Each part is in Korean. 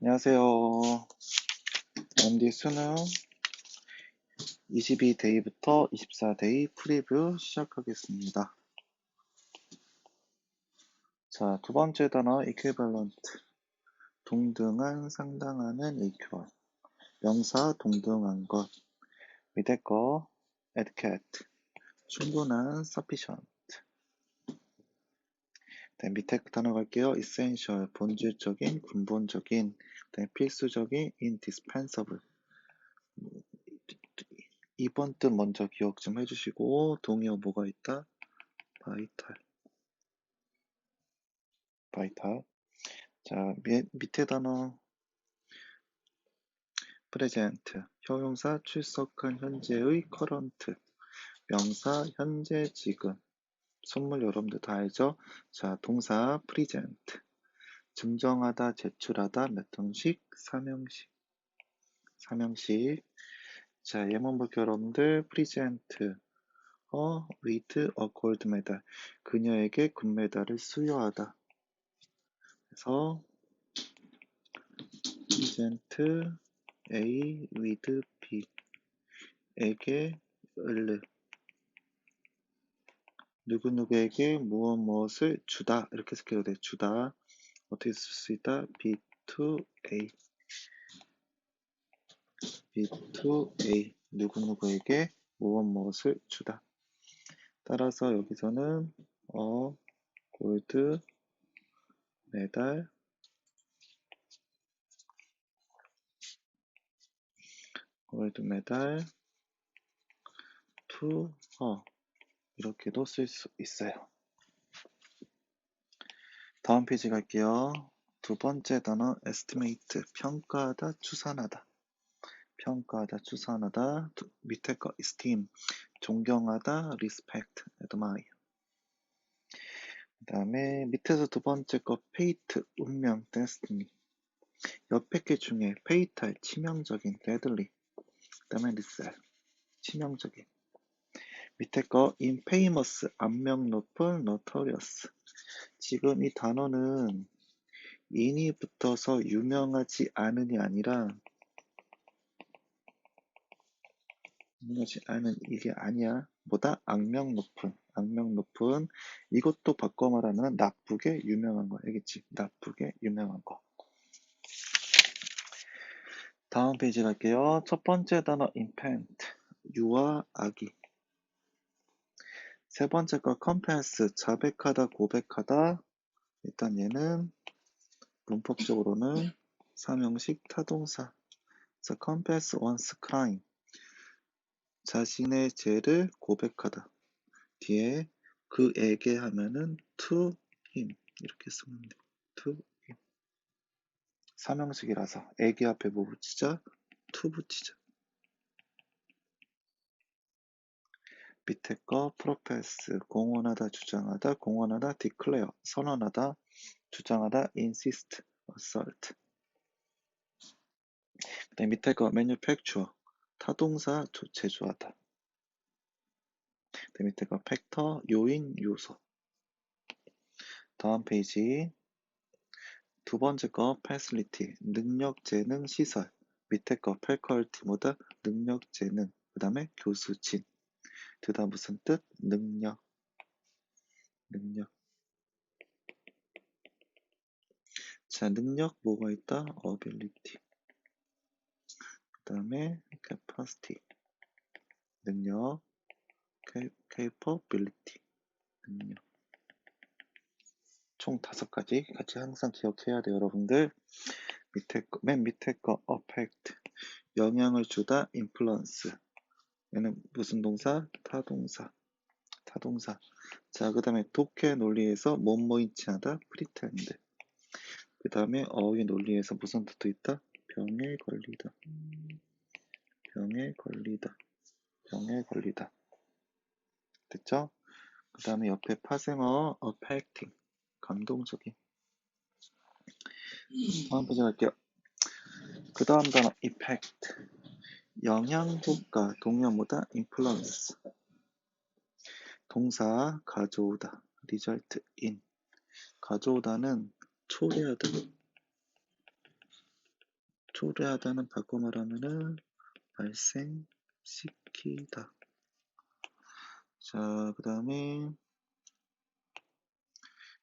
안녕하세요. MD 수능 22데이부터 24데이 프리뷰 시작하겠습니다. 자, 두 번째 단어 equivalent. 동등한, 상당하는 equal. 명사 동등한 것. 밑에 거 adequate. 충분한 sufficient. 네, 밑에 단어 갈게요. essential, 본질적인, 근본적인, 네, 필수적인, indispensable. 이번 뜻 먼저 기억 좀 해주시고 동의어 뭐가 있다? 바이탈. 바이탈. 자, 미, 밑에 단어 present. 형용사 출석한 현재의 current. 명사 현재 지금. 선물 여러분들 다 알죠? 자, 동사 present. 증정하다, 제출하다, 몇 형식? 삼형식. 삼형식. 자, 예문 볼게요, 여러분들. present. 어, with a gold medal. 그녀에게 금메달을 수여하다. 그래서 present A with B. 에게 을르. 누구누구에게 무엇 무엇을 주다 이렇게 쓰게도 돼 주다 어떻게 쓸 수 있다? B to A. B to A. 누구누구에게 무엇 무엇을 주다? 따라서 여기서는 어 골드 메달 골드 메달 투 어, 이렇게도 쓸 수 있어요. 다음 페이지 갈게요. 두 번째 단어 estimate 평가하다 추산하다. 평가하다 추산하다. 두, 밑에 거 esteem 존경하다 respect admire. 그 다음에 밑에서 두 번째 거 fate 운명 destiny. 옆에 게 중에 fatal 치명적인 deadly. 그 다음에 lethal 치명적인. 밑에 거 infamous 안명 높은 notorious 지금 이 단어는 인이 붙어서 유명하지 않은이 아니라 유명하지 않은 이게 아니야. 뭐다? 악명 높은. 악명 높은. 이것도 바꿔 말하면 나쁘게 유명한 거. 알겠지? 나쁘게 유명한 거. 다음 페이지 갈게요. 첫 번째 단어 infant. 유아 아기. 세 번째 거 compass. 자백하다 고백하다. 일단 얘는 문법적으로는 삼형식 타동사. 그래서 confess one's crime. 자신의 죄를 고백하다. 뒤에 그에게 하면은 to him 이렇게 쓰면 돼. to him. 삼형식이라서 에게 앞에 뭐 붙이자? to 붙이자. 밑에 거 profess 공언하다 주장하다 공언하다 declare 선언하다 주장하다 insist assert. 그다음 밑에 거 manufacture 타동사 제조하다. 그다음 밑에 거 factor 요인 요소. 다음 페이지. 두 번째 거 facility 능력 재능 시설. 밑에 거 faculty 뭐다 능력 재능. 그 다음에 교수진 둘다 무슨 뜻 능력 능력 자, 능력 뭐가 있다? ability. 그 다음에 capacity. 능력. capability. 능력. 총 다섯 가지 같이 항상 기억해야 돼요, 여러분들. 밑에 거, 맨 밑에 거 affect. 영향을 주다 influence. 얘는 무슨 동사? 타동사. 타동사. 자, 그 다음에 독해 논리에서 뭐뭐있지 하다? pretend. 그 다음에 어휘 논리에서 무슨 뜻도 있다? 병에 걸리다. 병에 걸리다. 병에 걸리다. 됐죠? 그 다음에 옆에 파생어 affecting. 감동적인. 다음 페이지 갈게요. 그 다음 단어 effect. 영향 효과. 동료 뭐다? influence. 동사 가져오다. result in. 가져오다는 초래하다. 초래하다는 바꿔 말하면은 발생시키다. 자, 그 다음에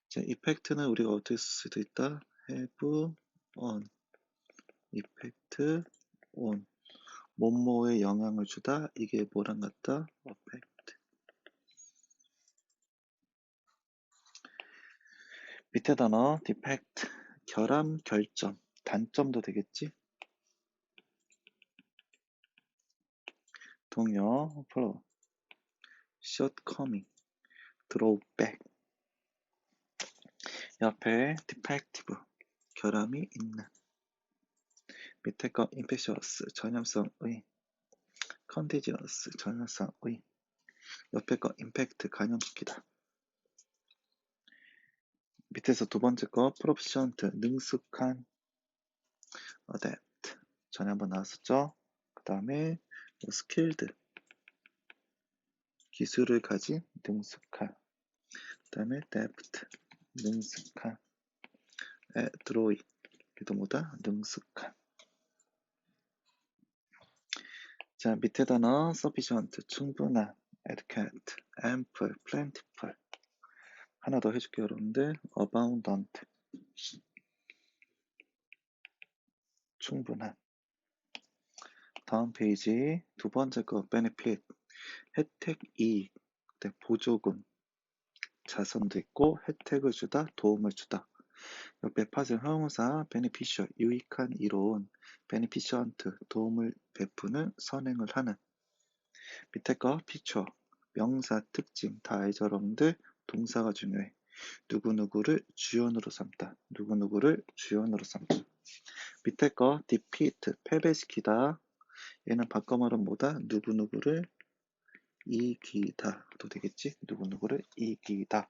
자, 이펙트는 우리가 어떻게 쓸 수도 있다? have on 이펙트 on 뭐뭐에 영향을 주다 이게 뭐랑 같다? affect 밑에 단어 defect 결함 결점 단점도 되겠지? 동요 pro shortcoming drawback 옆에 defective 결함이 있는 밑에 거 infectious 전염성의 contagious 전염성의. 옆에 거 impact 감염시키다. 밑에서 두 번째 거 proficient 능숙한. adept 전에 한번 나왔었죠? 그 다음에 skilled. 기술을 가진 능숙한. 그 다음에 deft 능숙한. adroit 이도 뭐다? 능숙한 자 밑에 단어 sufficient 충분한 adequate ample plentiful. 하나 더 해줄게요 여러분들. abundant. 충분한. 다음 페이지. 두 번째 거 benefit. 혜택 이익. 네, 보조금. 자선도 있고 혜택을 주다 도움을 주다 옆에 파생 형용사 beneficial 유익한 이로운 beneficent 도움을 베푸는 선행을 하는. 밑에 거 feature 명사 특징 다 알죠 여러분들 동사가 중요해. 누구누구를 주연으로 삼다. 누구누구를 주연으로 삼다. 밑에 거 defeat 패배시키다. 얘는 바꿔 말하면 뭐다? 누구누구를 이기다도 되겠지? 누구누구를 이기다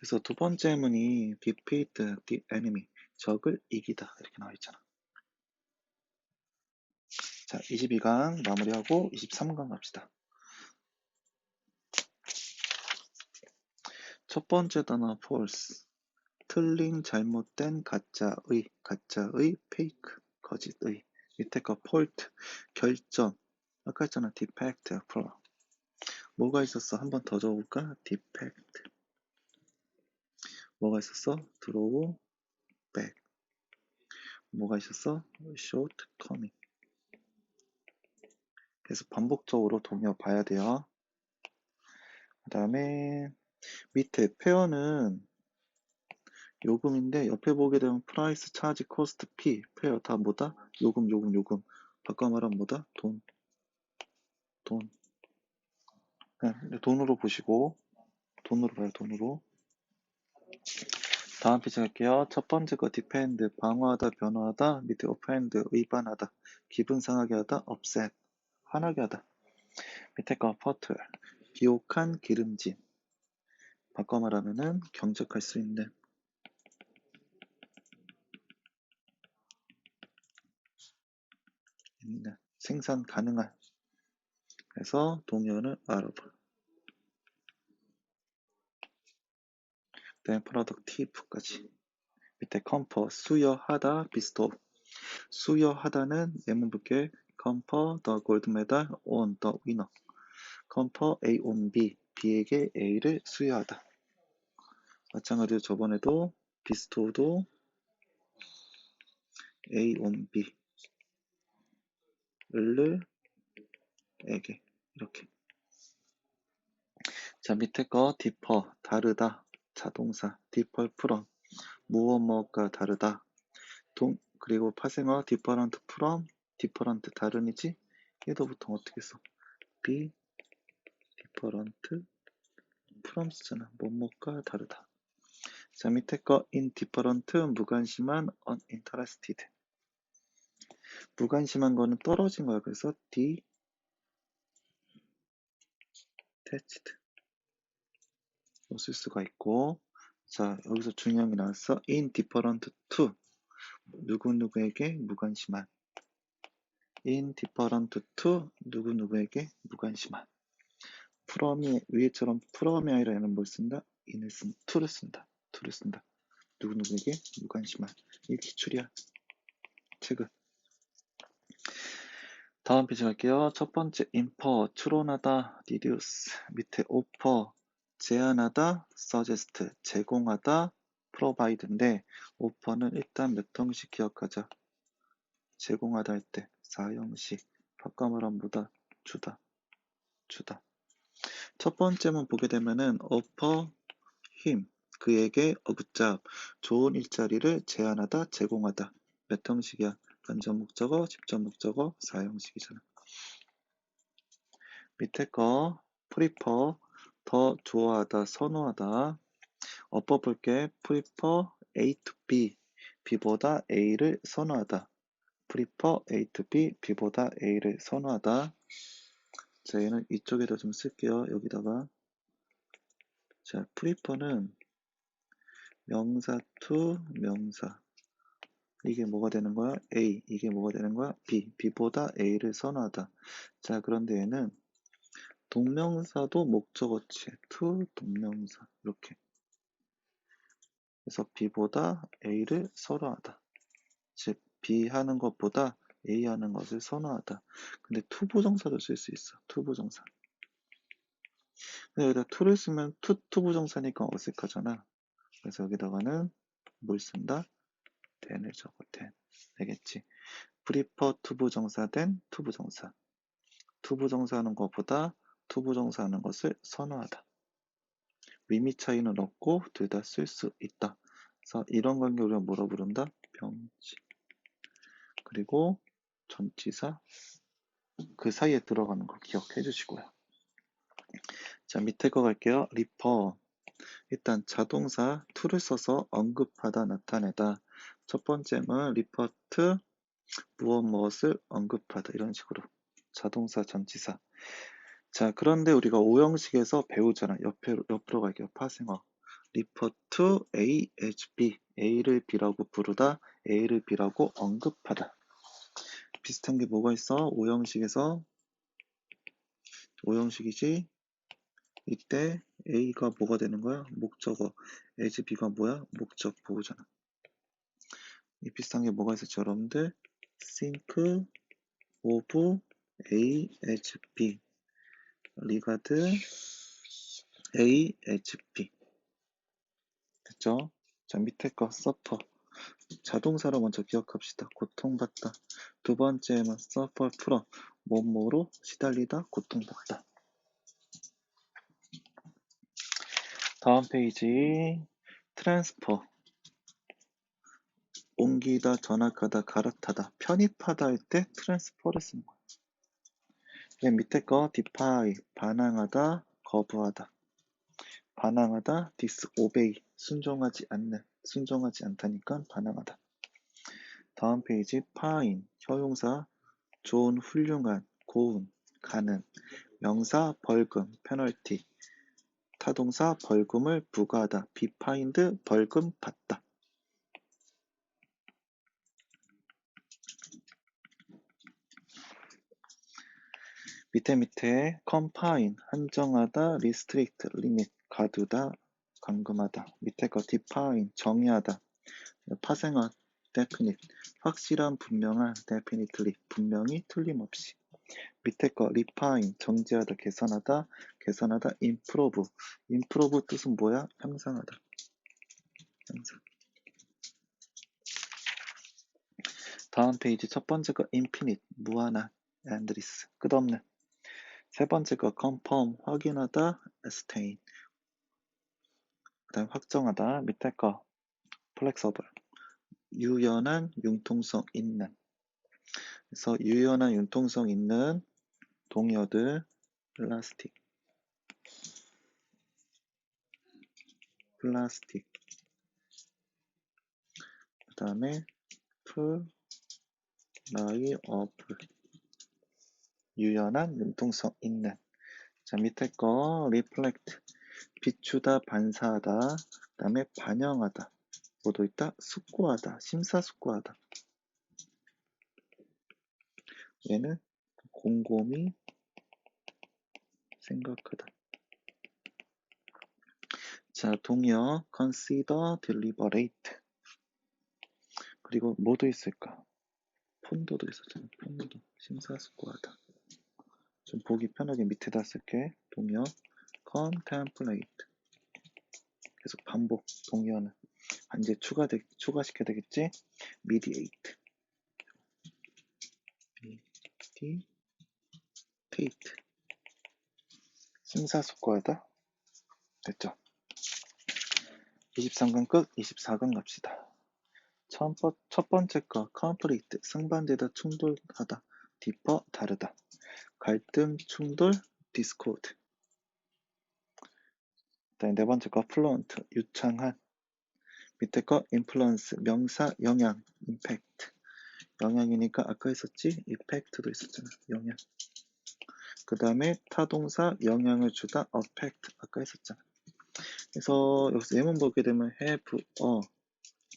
그래서 두 번째 문이 defeat the enemy 적을 이기다 이렇게 나와 있잖아. 자 22강 마무리하고 23강 갑시다. 첫 번째 단어 false. 틀린 잘못된 가짜의 가짜의 fake 거짓의. 밑에 거 fault 결점 아까 했잖아 defect flaw 뭐가 있었어? 한 번 더 적어볼까? defect 뭐가 있었어 draw back 뭐가 있었어 shortcoming 그래서 반복적으로 동요 봐야 돼요 그 다음에 밑에 페어는 요금인데 옆에 보게 되면 프라이스, 차지, 코스트, 피, 페어 다 뭐다? 요금, 요금, 요금. 바꿔 말하면 뭐다? 돈. 돈. 네, 돈으로 보시고 돈으로 봐요, 돈으로. 다음 페이지 갈게요. 첫 번째 거 디펜드 방어하다, 변화하다, 밑에 오펜드 위반하다, 기분 상하게 하다, 업셋 화나게 하다. 밑에 거 퍼트 비옥한 기름진. 바꿔 말하면은 경적할 수 있는. 있는. 생산 가능한. 그래서 동요는 알아봐 then productive까지 밑에 comfer 수여하다 비스토 수여하다는 예문 볼게 the gold medal on the winner confer A on B B에게 A를 수여하다 마찬가지로 저번에도 비스토도 A on B 를 에게 이렇게 자 밑에 거 디퍼 다르다 자동사 디펄 프롬 무엇 무엇과 다르다. 동 그리고 파생어 디퍼런트 프롬 디퍼런트 다른이지? 얘도 보통 어떻게 써? be 디퍼런트 프롬 쓰잖아 뭐뭐가 다르다. 자 밑에 거 indifferent 무관심한 uninterested. 무관심한 거는 떨어진 거야. 그래서 detached 쓸 수가 있고. 자 여기서 중요한 게 나왔어. Indifferent to. 누구누구에게 무관심한. Indifferent to 누구누구에게 무관심한. 프롬이 위에처럼 프롬이 아니라 얘는 뭘 쓴다? in을 쓴 to를 쓴다. to를 쓴다. 누구누구에게 무관심한. 이 기출이야. 체크 다음 페이지 갈게요. 첫 번째 infer, 추론하다, deduce 밑에 offer, 제안하다, suggest, 제공하다, provide인데 offer는 일단 몇 형식 기억하자. 제공하다 할 때 4형식, 바꿔 말하면 뭐다? 주다, 주다. 첫 번째만 보게 되면은 offer him, 그에게 어굿잡, 좋은 일자리를 제안하다, 제공하다. 몇 형식이야? 간접 목적어, 직접 목적어, 사형식이잖아. 밑에 거 prefer, 더 좋아하다, 선호하다. 엎어 볼게. prefer A to B, B보다 A를 선호하다. prefer A to B, B보다 A를 선호하다. 자, 얘는 이쪽에다 좀 쓸게요. 여기다가. 자, prefer는 명사 to 명사. 이게 뭐가 되는 거야? A. 이게 뭐가 되는 거야? B. B보다 A를 선호하다. 자, 그런데 얘는 동명사도 목적어치. to 동명사. 이렇게. 그래서 B보다 A를 선호하다. 즉, B 하는 것보다 A 하는 것을 선호하다. 근데 to 부정사도 쓸 수 있어. to 부정사. 근데 여기다 to를 쓰면 to, to 부정사니까 어색하잖아. 그래서 여기다가는 뭘 쓴다? then을 적어, ten. 되겠지? prefer to 부정사 된 to 부정사. to 부정사 하는 것보다 to 부정사 하는 것을 선호하다. 의미 차이는 없고 둘 다 쓸 수 있다. 그래서 이런 관계 우리가 뭐라 부른다? 병치. 그리고 전치사 그 사이에 들어가는 거 기억해 주시고요. 자, 밑에 거 갈게요. 리퍼. 일단 자동사 to를 써서 언급하다, 나타내다. 첫 번째는 리퍼트 무엇 무엇을 언급하다 이런 식으로 자동사 전치사. 자, 그런데 우리가 오형식에서 배우잖아. 옆으로, 옆으로 갈게요. 파생어. refer to A as B. A를 B라고 부르다. A를 B라고 언급하다. 비슷한 게 뭐가 있어? 오형식에서 오형식이지. 이때 A가 뭐가 되는 거야? 목적어. as B가 뭐야? 목적 보호잖아. 이 비슷한 게 뭐가 있었죠, 여러분들? think of A as B. 리가드 A as B. 됐죠? 자, 밑에 거 suffer. 자동사로 먼저 기억합시다. 고통받다. 두 번째는 suffer 풀어. 뭐뭐로 시달리다, 고통받다. 다음 페이지 트랜스퍼 옮기다, 전학하다, 갈아타다, 편입하다 할 때 트랜스퍼를 쓰는 거야. 맨 밑에 거 defy 반항하다, 거부하다. 반항하다, disobey 순종하지 않는, 순종하지 않다니까 반항하다. 다음 페이지 fine 형용사 좋은, 훌륭한, 고운, 가는 명사 벌금, 페널티 타동사 벌금을 부과하다, fined 벌금 받다. 밑에 밑에 confine 한정하다, restrict 리밋 가두다, 감금하다. 밑에 거 define 정의하다, 파생한 definite 확실한 분명한 definitely 분명히 틀림없이. 밑에 거 refine 정지하다, 개선하다, 개선하다, improve improve 뜻은 뭐야? 향상하다. 향상. 다음 페이지 첫 번째 거 infinite 무한한 endless 끝없는 세 번째 거 confirm 확인하다 ascertain 그 다음 확정하다 밑에 거 flexible. 유연한 융통성 있는. 그래서 유연한 융통성 있는 동여들 플라스틱 플라스틱 그 다음에 플라이어블 유연한 융통성 있는 자 밑에 거 reflect 비추다 반사하다 그 다음에 반영하다 뭐도 있다 숙고하다 심사숙고하다 얘는 곰곰이 생각하다 자, 동의어 consider deliberate. 그리고 뭐도 있을까? 폰도도 있었잖아. 폰도 심사숙고하다. 좀 보기 편하게 밑에다 쓸게. 동의어 contemplate. 계속 반복 동의어는 아, 이제 추가 되, 추가시켜야 되겠지? mediate. mediate. 심사숙고하다. 됐죠? 23강 끝, 24강 갑시다. 첫, 번- 첫 번째 거, conflict, 상반되다, 충돌하다, differ, 다르다. 갈등, 충돌. 그다음에 네 번째 거, fluent, 유창한. 밑에 거, influence, 명사, 영향, impact. 영향이니까 아까 있었지? effect도 있었잖아. 영향. 그 다음에 타동사, 영향을 주다, affect. 아까 있었잖아. 그래서 여기서 예문 보게 되면 have a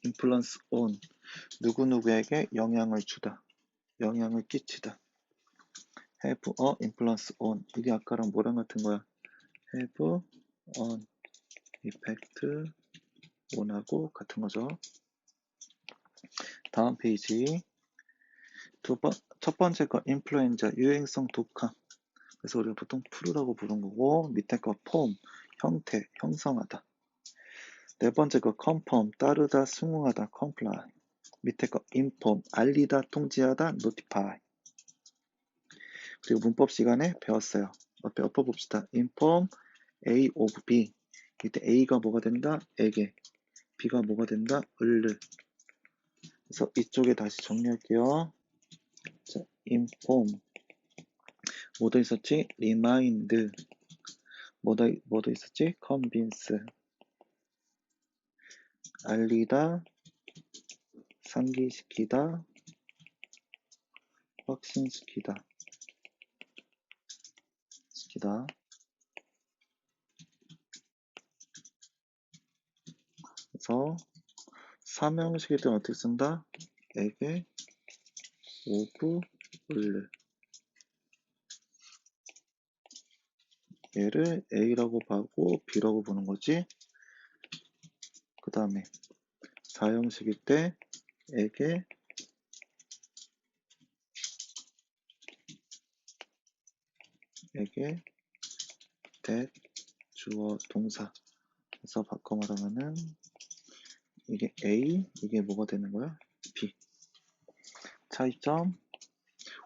influence on 누구누구에게 영향을 주다 영향을 끼치다 have a influence on. 이게 아까랑 뭐랑 같은 거야? have an effect on하고 같은 거죠. 다음 페이지. 두 번, 첫 번째 거 인플루엔자 유행성 독감 그래서 우리가 보통 프루라고 부른 거고 밑에 거 폼 형태 형성하다. 네 번째 거 conform 따르다 승응하다 comply. 밑에 거 inform 알리다 통지하다 notify 그리고 문법 시간에 배웠어요. 옆에 엎어봅시다. inform A of B. 이때 A가 뭐가 된다? 에게. B가 뭐가 된다? 을르. 그래서 이쪽에 다시 정리할게요. 자, inform. 뭐도 있었지? remind. 뭐도, 뭐도 있었지? convince. 알리다 상기시키다 확신시키다 시키다. 그래서 사명식일 때는 어떻게 쓴다? 에게 오브 을르 얘를 A라고 보고 B라고 보는 거지? 그 다음에 사형식일 때 에게 에게 that 주어 동사 그래서 바꿔 말하면은 이게 A 이게 뭐가 되는 거야? B 차이점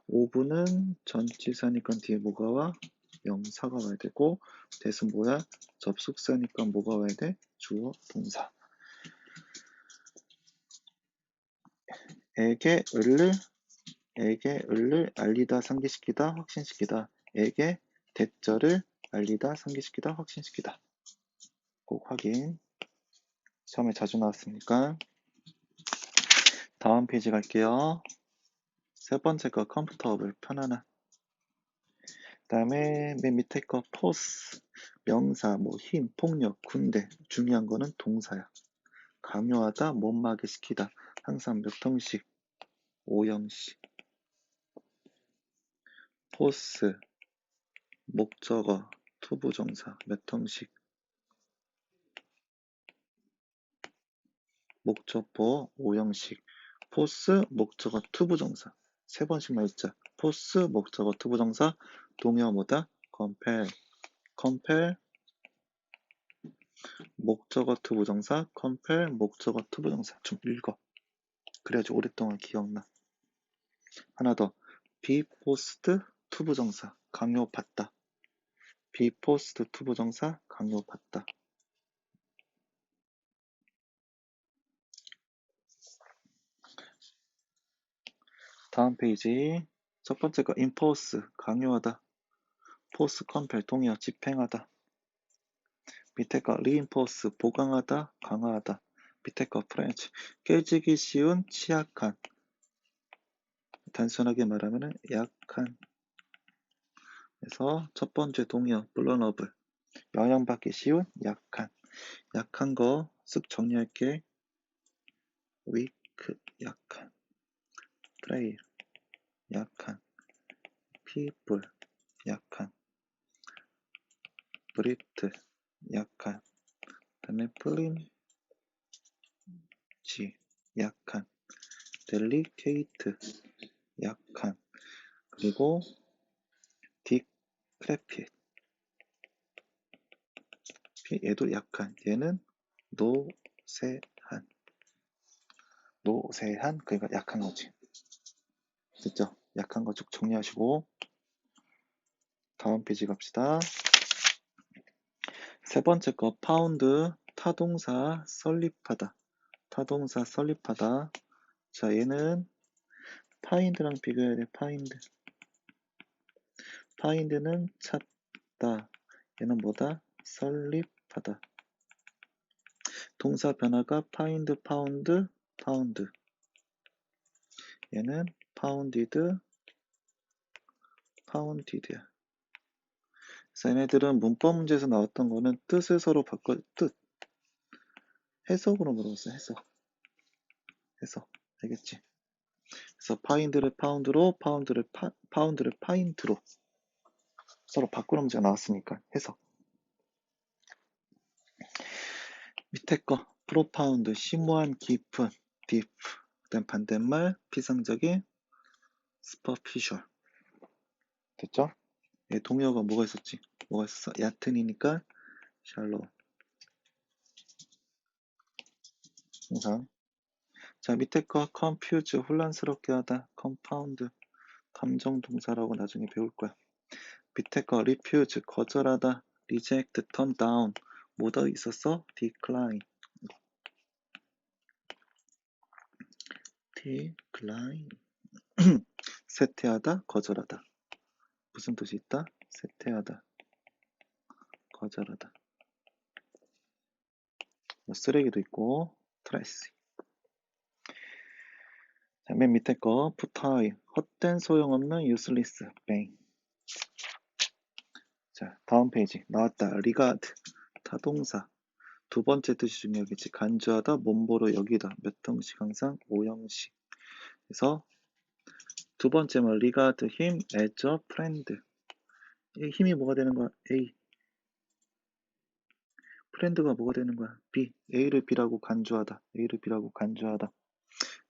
5분은 전치사니까 뒤에 뭐가 와? 명사가 와야 되고 대신 뭐야? 접속사니까 뭐가 와야 돼? 주어 동사 에게 을을 에게 을을 알리다 상기시키다 확신시키다 에게 대절을 알리다 상기시키다 확신시키다. 꼭 확인. 시험에 자주 나왔으니까. 다음 페이지 갈게요. 세 번째 거 컴포터블 편안한. 그 다음에 맨 밑에 거 포스 명사 뭐 힘 폭력 군대. 중요한 거는 동사야. 강요하다 못마게 시키다. 항상 몇 형식? 5형식. 포스 목적어 투부정사 몇 형식? 목적보 5형식. 포스 목적어 투부정사. 세 번씩만 읽자. 포스 목적어 투부정사 동의어 뭐다? compel compel 목적어 투부정사 compel 목적어 투부정사. 좀 읽어. 그래야지 오랫동안 기억나. 하나 더. be forced 투부정사. 강요받다 forced 투부정사 강요받다. 다음 페이지. 첫 번째 거 enforce 강요하다. force compel 동의어 집행하다. 밑에 거 reinforce 보강하다 강화하다. 밑에 거 French 깨지기 쉬운 취약한. 단순하게 말하면 약한 그래서 첫 번째 동의어 vulnerable 영향받기 쉬운 약한. 약한 거 쓱 정리할게. weak 약한. frail 약한. people 약한. brittle 약한. 그다음에 플린지 약한. 델리케이트 약한. 그리고 디 크래핏 얘도 약한. 얘는 노세한. 노세한? 그러니까 약한 거지. 됐죠? 약한 거 쭉 정리하시고 다음 페이지 갑시다. 세 번째 거 파운드 타동사 설립하다. 타동사 설립하다. 자 얘는 파인드랑 비교해야 돼 파인드 파인드는 찾다. 얘는 뭐다? 설립하다. 동사 변화가 파인드 파운드 파운드 얘는 파운디드 파운디드야. 그래서 얘네들은 문법 문제에서 나왔던 거는 뜻을 서로 바꿔 뜻. 해석으로 물어봤어 해석. 해석. 알겠지? 그래서 파인드를 파운드로 파운드를 파, 파운드를 파인트로 서로 바꾸는 문제가 나왔으니까 해석 밑에 거 프로파운드 심오한 깊은 딥 그다음 반대말 피상적인 스퍼피셜 됐죠? 예, 동요가 뭐가 있었지? 뭐가 있었어? 얕은이니까 샬로 항상. 자 밑에 거 confuse 혼란스럽게 하다. compound. 감정 동사라고 나중에 배울 거야 밑에 거 refuse 거절하다 reject turn down 뭐더 있었어? decline. decline. 쇠퇴하다 거절하다. 무슨 뜻이 있다? 쇠퇴하다 거절하다. 뭐 쓰레기도 있고 트레스 자, 맨 밑에 거 푸타이 헛된 소용없는 bang. 자 다음 페이지. 나왔다. 리가드. 타동사. 두 번째 뜻이 중요하겠지. 간주하다 몸보로 여기다. 몇 형식 항상? 5형식. 그래서 두 번째는 리가드. 힘 a friend 이 힘이 뭐가 되는 거야? A. 프렌드가 뭐가 되는 거야? B. A를 B라고 간주하다. A를 B라고 간주하다.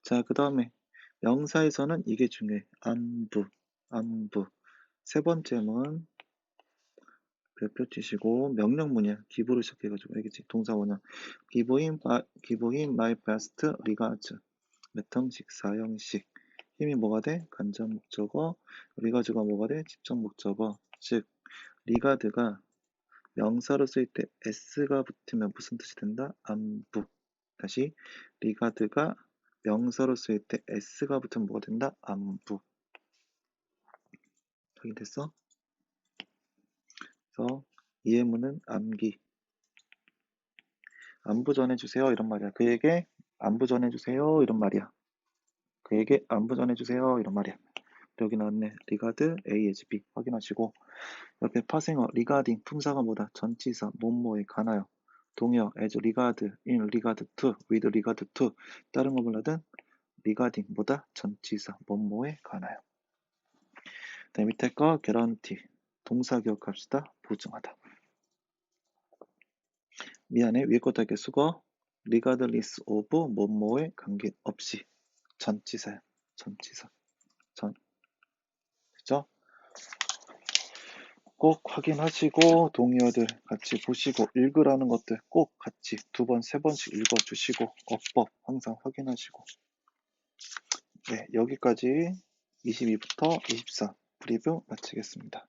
자 그 다음에 명사에서는 이게 중요해. 안부. 안부. 세 번째는 별표 치시고 명령문이야 기부를 시작해가지고 알겠지 동사 원형. 기부인 기부인 my best regards 몇 형식 4형식. 힘이 뭐가 돼? 간접 목적어. 리가즈가 뭐가 돼? 직접 목적어. 즉 리가드가 명사로 쓸때 s가 붙으면 무슨 뜻이 된다? 안부. 다시 리가드가 명사로 쓸때 s가 붙으면 뭐가 된다? 안부. 확인됐어? 그래서 이해문은 암기. 안부 전해주세요 이런 말이야. 그에게 안부 전해주세요 이런 말이야. 그에게 안부 전해주세요 이런 말이야. 여기 나왔네. 리가드 A as B. 확인하시고. 옆에 파생어 리가딩 품사가 뭐다? 전치사 뭐뭐에 관하여. 동여 as regard in regard to with regard to. 다른 거 몰라든 리가딩 뭐다? 전치사 뭐뭐에 관하여. 그 밑에 거 guarantee 동사 기억합시다. 보증하다. 미안해. 위에 거 달게 수거. Regardless of 뭐뭐에 관계없이. 전치사야 전치사. 전. 그죠? 꼭 확인하시고 동의어들 같이 보시고 읽으라는 것들 꼭 같이 두 번, 세 번씩 읽어주시고 어법 항상 확인하시고. 네 여기까지 22부터 24 프리뷰 마치겠습니다.